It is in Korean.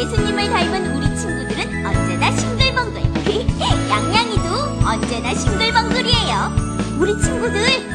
예수님을 닮은 우리 친구들은 언제나 싱글벙글. 양양이도 언제나 싱글벙글이에요. 우리 친구들